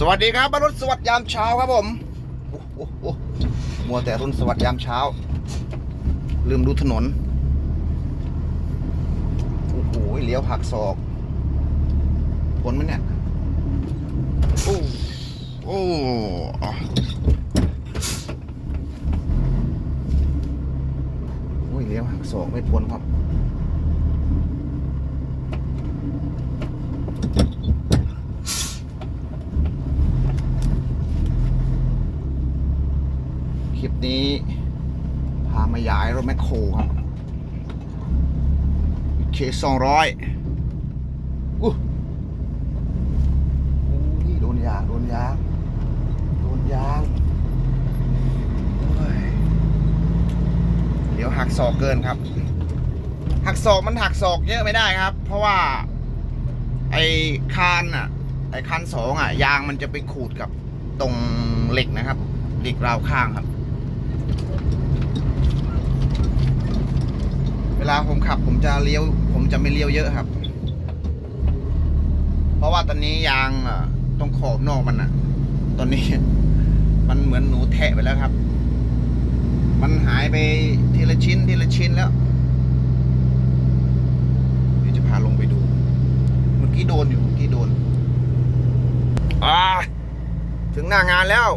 สวัสดีครับบรรลุสวัสดียามเช้าครับผมมัวแต่รุ่นสวัสดียามเช้า ลืมดูถนน โอ้โหเลี้ยวหักศอกฝนไหมเนี่ย โอ้โอ้อะโอ้ยเลี้ยวหักศอกไม่พ้นครับ คลิป นี้พามาย้ายรถแมคโครครับเคสองร้อยอู้อู้ยโดนยางโดนยางโดนยางโอ้ยเดี๋ยวหักศอกเกินครับ หักศอกมันหักศอกเยอะไม่ได้ครับ เพราะว่าไอ้คานอะ ไอ้คันสองอะ ยางมันจะไปขูดกับตรงเหล็กนะครับเหล็กราวข้างครับ เวลาผมขับผมจะเลี้ยว ผมจะไม่เลี้ยวเยอะครับ เพราะว่าตอนนี้ยางอะตรงขอบนอกมันอะตอนนี้ มันเหมือนหนูแทะไปแล้วครับ มันหายไปทีละชิ้นทีละชิ้นแล้วเดี๋ยวจะพาลงไปดู เมื่อกี้โดนอยู่เมื่อกี้โดน อ่า ถึงหน้างานแล้ว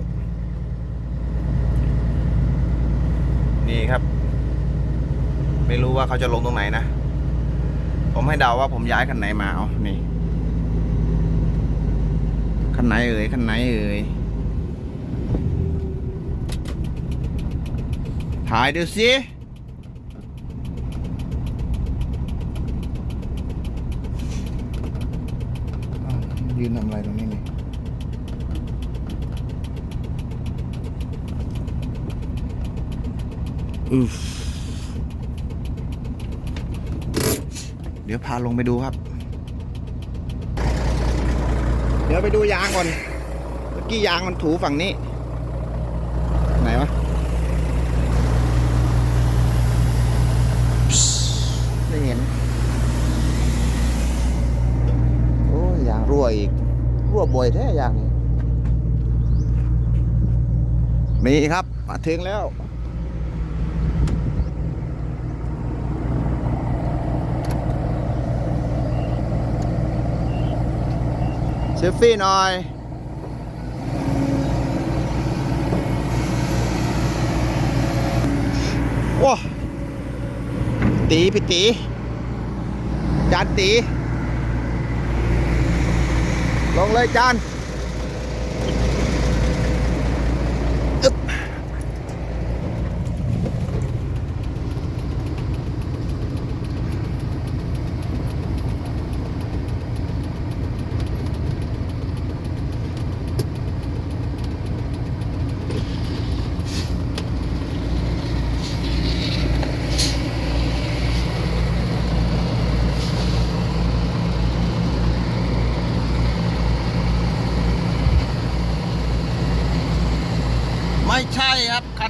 นี่ครับ ไม่รู้ว่าเขาจะลงตรงไหนนะ ผมให้เดาว่าผมย้ายคันไหนมาเอานี่คันไหนเอ่ยคันไหนเอ่ยถ่ายดูสิยืนทำอะไรตรงนี้นี่ อืฟ เดี๋ยวพาลงไปดูครับ เดี๋ยวไปดูยางก่อน เมื่อกี้ยางมันถูฝั่งนี้ ไหนวะไม่เห็น โอ้ยยางรั่วอีก รั่วบ่อยแท้ยางนี้มีครับ มาถึงแล้ว เซฟฟี่หน่อยว้าตีพี่ตีจานตี ลงเลยจาน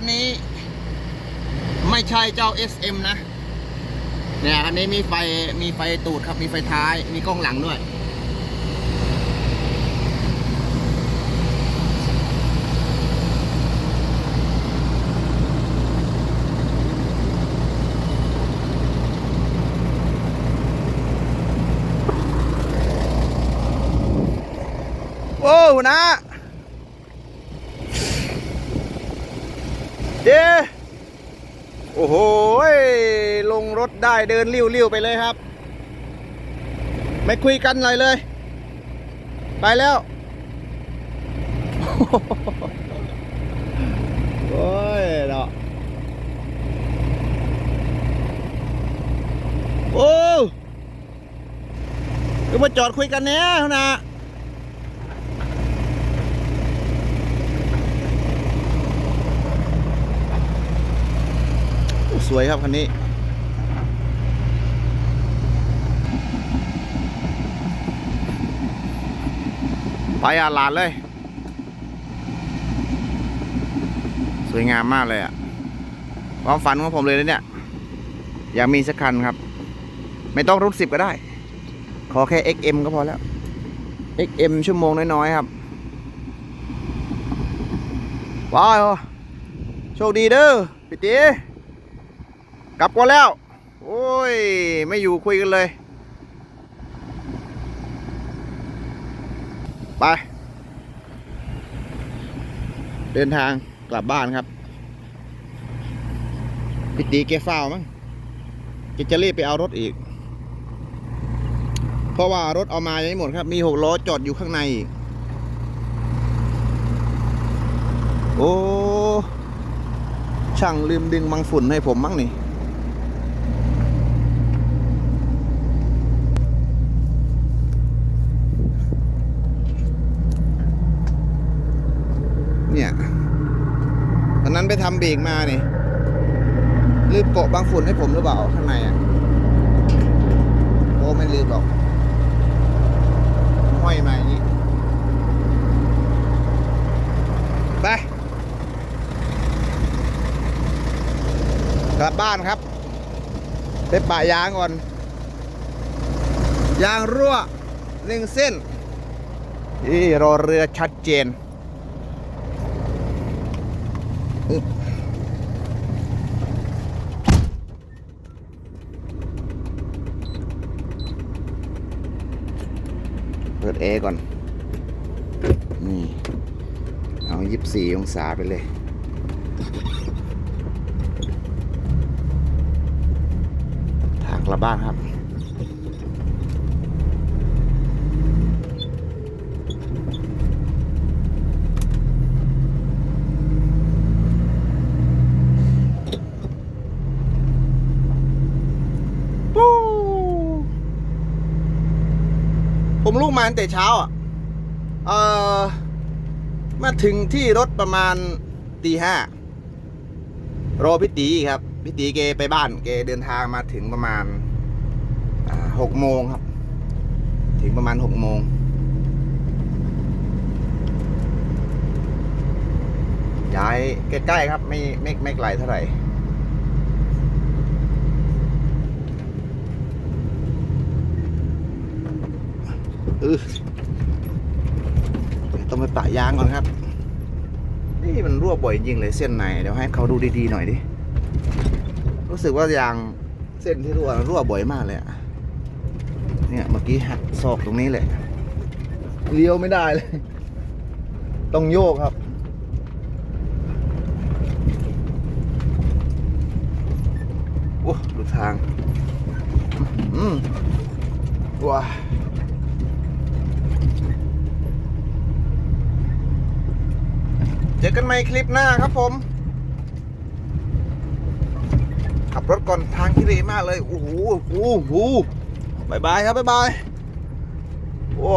นนี้ ไม่ใช่เจ้า SM นะ เนี่ยคันนี้มีไฟมีไฟตูดครับ มีไฟท้าย มีกล้องหลังด้วย โอ้หัวหนะ เย้โอ้โหลงรถได้เดินเลี้ยวๆไปเลยครับ ไม่คุยกันหน่อยเลย ไปแล้ว โอ้ยเนาะโอ้ก็มาจอดคุยกันเนี้ยนะ สวยครับคันนี้ ไปอาลานเลย สวยงามมากเลยอะความฝันของผมเลยนะเนี่ย อยากมีสักคันครับ ไม่ต้องรุ่นสิบก็ได้ ขอแค่ XM ก็พอแล้ว XM ชั่วโมงน้อยๆครับ ว้าว โชคดีเด้อพี่ตี กลับก่อนแล้ว โอ้ย ไม่อยู่คุยกันเลย ไป เดินทางกลับบ้านครับพี่ตีแกเฝ้ามั้งแกจะรีบไปเอารถอีก เพราะว่ารถเอามายังไม่หมดครับ มีหกล้อจอดอยู่ข้างในอีกโอ้ ช่างลืมดึงมังฝุ่นให้ผมมั้งนี่ เนี่ยตอนนั้นไปทำเบรกมานี่ลืมเกาะบางฝุ่นให้ผมหรือเปล่าข้างในอะโอ้ไม่ลืมหรอกห้อยมาอย่างนี้ ไป กลับบ้านครับ ไปปะยางก่อน ยางรั่วหนึ่งเส้นนี่รอเรือชัดเจนอึ๊บ เปิดแอร์ก่อน นี่ เอายี่สิบสี่องศาไปเลยทางกลับบ้านครับ ผมลุกมาตั้งแต่เช้าอะเอ่อมาถึงที่รถประมาณตีห้ารอพี่ตีครับพี่ตีแกไปบ้านแกเดินทางมาถึงประมาณหกโมงครับ ถึงประมาณหกโมงย้ายใกล้ๆครับ ไม่ไม่ไม่ไกลเท่าไหร่ เออต้องไปปะยางก่อนครับ นี่มันรั่วบ่อยจริงเลยเส้นไหนเดี๋ยวให้เขาดูดีๆหน่อยดิ รู้สึกว่ายางเส้นที่รั่วรั่วบ่อยมากเลยอะเนี่ยเมื่อกี้หักศอกตรงนี้แหละเลี้ยวไม่ได้เลย ต้องโยกครับโอ้ดูทาง อืมว้า เจอกันใหม่คลิปหน้าครับผม ขับรถก่อนทางที่ดีมากเลย โอ้โหโอ้โหบายบายครับบายบาย โอ้